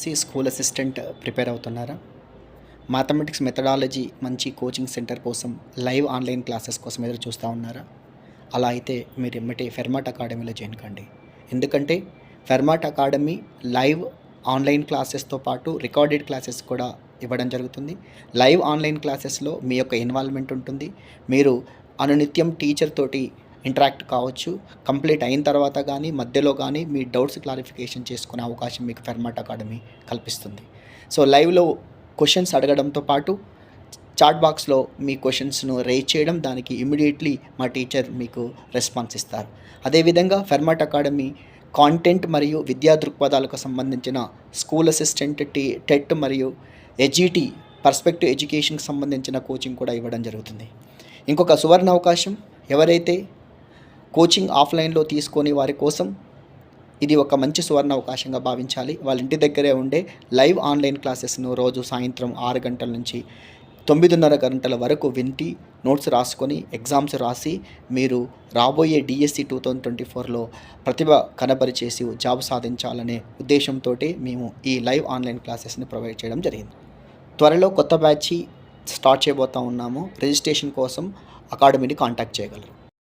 MSc school assistant prepare అవుతున్నారా? Mathematics methodology మంచి coaching centre కోసం లైవ్ ఆన్లైన్ క్లాసెస్ కోసం ఎదురు చూస్తూ ఉన్నారా? అలా అయితే మీరు ఎమ్మటే ఫెర్మాట్ అకాడమీలో జాయిన్ కండి. ఎందుకంటే ఫెర్మాట్ అకాడమీ లైవ్ ఆన్లైన్ క్లాసెస్తో పాటు రికార్డెడ్ క్లాసెస్ కూడా ఇవ్వడం జరుగుతుంది. లైవ్ ఆన్లైన్ క్లాసెస్లో మీ యొక్క ఇన్వాల్వ్మెంట్ ఉంటుంది. మీరు అనునిత్యం టీచర్ తోటి ఇంటరాక్ట్ కావచ్చు. కంప్లీట్ అయిన తర్వాత కానీ మధ్యలో కానీ మీ డౌట్స్ క్లారిఫికేషన్ చేసుకునే అవకాశం మీకు ఫెర్మాట్ అకాడమీ కల్పిస్తుంది. సో లైవ్లో క్వశ్చన్స్ అడగడంతో పాటు చాట్ బాక్స్లో మీ క్వశ్చన్స్ను రేజ్ చేయడం దానికి ఇమీడియట్లీ మా టీచర్ మీకు రెస్పాన్స్ ఇస్తారు. అదేవిధంగా ఫెర్మాట్ అకాడమీ కాంటెంట్ మరియు విద్యా దృక్పథాలకు సంబంధించిన స్కూల్ అసిస్టెంట్ టీ టెట్ మరియు ఎజిటి పర్స్పెక్టివ్ ఎడ్యుకేషన్కి సంబంధించిన కోచింగ్ కూడా ఇవ్వడం జరుగుతుంది. ఇంకొక సువర్ణ అవకాశం. ఎవరైతే కోచింగ్ ఆఫ్లైన్లో తీసుకొని వారి కోసం ఇది ఒక మంచి సువర్ణ అవకాశంగా భావించాలి. వాళ్ళ ఇంటి దగ్గరే ఉండే లైవ్ ఆన్లైన్ క్లాసెస్ను రోజు సాయంత్రం ఆరు గంటల నుంచి తొమ్మిదిన్నర గంటల వరకు వింటి నోట్స్ రాసుకొని ఎగ్జామ్స్ రాసి మీరు రాబోయే డిఎస్సి టూ థౌజండ్ ట్వంటీ ఫోర్లో ప్రతిభ కనబరిచేసి జాబ్ సాధించాలనే ఉద్దేశంతో మేము ఈ లైవ్ ఆన్లైన్ క్లాసెస్ని ప్రొవైడ్ చేయడం జరిగింది. త్వరలో కొత్త బ్యాచ్ స్టార్ట్ చేయబోతా ఉన్నాము. రిజిస్ట్రేషన్ కోసం అకాడమీని కాంటాక్ట్ చేయగలరు.